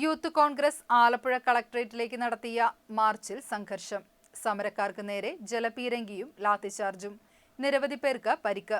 Youth Congress Alappuzha കളക്ടറേറ്റിലേക്ക് നടത്തിയ മാർച്ചിൽ സംഘർഷം. സമരക്കാർക്ക് നേരെ ജലപീരങ്കിയും ലാത്തിചാർജും. നിരവധി പേർക്ക് പരിക്ക്.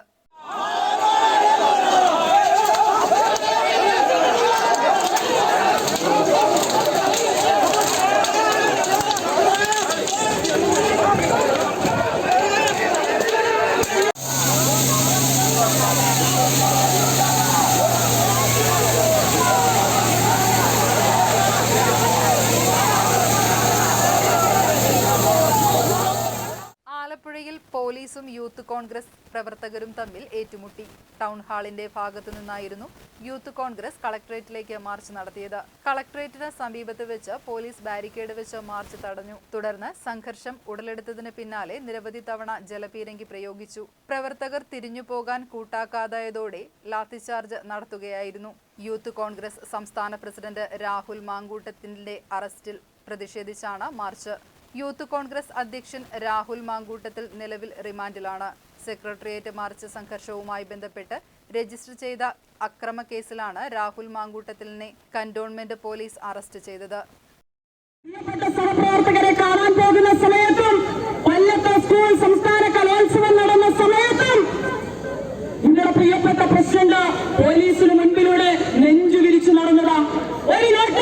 പോലീസും യൂത്ത് കോൺഗ്രസ് പ്രവർത്തകരും തമ്മിൽ ഏറ്റുമുട്ടി. ടൗൺ ഹാളിന്റെ ഭാഗത്തു നിന്നായിരുന്നു യൂത്ത് കോൺഗ്രസ് കളക്ടറേറ്റിലേക്ക് മാർച്ച് നടത്തിയത്. കളക്ടറേറ്റിന് സമീപത്ത് വെച്ച് പോലീസ് ബാരിക്കേഡ് വെച്ച് മാർച്ച് തടഞ്ഞു. തുടർന്ന് സംഘർഷം ഉടലെടുത്തതിന് പിന്നാലെ നിരവധി തവണ ജലപീരങ്കി പ്രയോഗിച്ചു. പ്രവർത്തകർ തിരിഞ്ഞു പോകാൻ കൂട്ടാക്കാതായതോടെ ലാത്തിചാർജ് നടത്തുകയായിരുന്നു. യൂത്ത് കോൺഗ്രസ് സംസ്ഥാന പ്രസിഡന്റ് രാഹുൽ മാങ്കൂട്ടത്തിന്റെ അറസ്റ്റിൽ പ്രതിഷേധിച്ചാണ് മാർച്ച്. യൂത്ത് കോൺഗ്രസ് അധ്യക്ഷൻ രാഹുൽ മാങ്കൂട്ടത്തിൽ നിലവിൽ റിമാൻഡിലാണ്. സെക്രട്ടേറിയറ്റ് മാർച്ച് സംഘർഷവുമായി ബന്ധപ്പെട്ട് രജിസ്റ്റർ ചെയ്ത അക്രമ കേസിലാണ് രാഹുൽ മാങ്കൂട്ടത്തിലിനെ കന്റോൺമെന്റ് പോലീസ് അറസ്റ്റ് ചെയ്തത്. സഹപ്രവർത്തകരെ കാണാൻ പോകുന്ന സമയത്തും സ്കൂൾ സമയത്തും പ്രിയപ്പെട്ട പ്രസിഡന്റ് പോലീസിന് മുൻപിലൂടെ നെഞ്ചു വിരിച്ചു നടന്നതാ. ഒരു നോട്ടീസ്